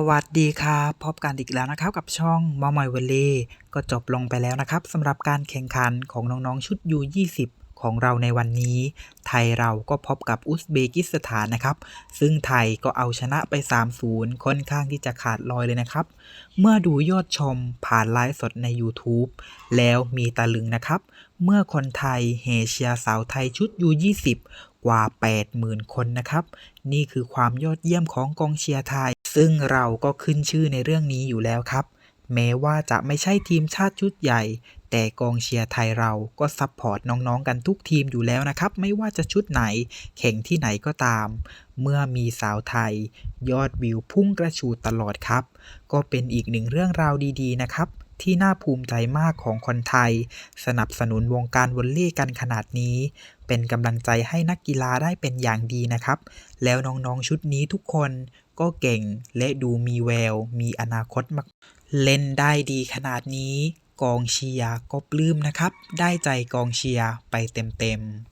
สวัสดีครับพบกันอีกแล้วนะครับกับช่องมอมอยวลเล่ก็จบลงไปแล้วนะครับสำหรับการแข่งขันของน้องๆชุด U20 ของเราในวันนี้ ไทยเราก็พบกับอุซเบกิสถานนะครับ ซึ่งไทยก็เอาชนะไป 3-0 ค่อนข้างที่จะขาดลอยเลยนะครับ เมื่อดูยอดชมผ่านไลฟ์สดใน YouTube แล้วมีตะลึงนะครับ เมื่อคนไทยเฮเชียสาวไทยชุด U20 กว่า 80,000 คนนะครับ นี่คือความยอดเยี่ยมของกองเชียร์ไทย ซึ่งเราก็ขึ้นชื่อในเรื่องนี้อยู่แล้วครับ แม้ว่าจะไม่ใช่ทีมชาติชุดใหญ่ แต่กองเชียร์ไทยเราก็ซัพพอร์ตน้องๆ กันทุกทีมอยู่แล้วนะครับ ไม่ว่าจะชุดไหน แข่งที่ไหนก็ตาม เมื่อมีสาวไทย ยอดวิวพุ่งกระชูดตลอดครับ ก็เป็นอีกหนึ่งเรื่องราวดีๆนะครับ ที่น่าภูมิใจมากของคนไทย สนับสนุนวงการวอลเลย์กันขนาดนี้ เป็นกำลังใจให้นักกีฬาได้เป็นอย่างดีนะครับ แล้วน้องๆชุดนี้ทุกคนก็เก่งและดูมีแวว มีอนาคตมาก เล่นได้ดีขนาดนี้ กองเชียร์ก็ปลื้มนะครับ ได้ใจกองเชียร์ไปเต็มๆ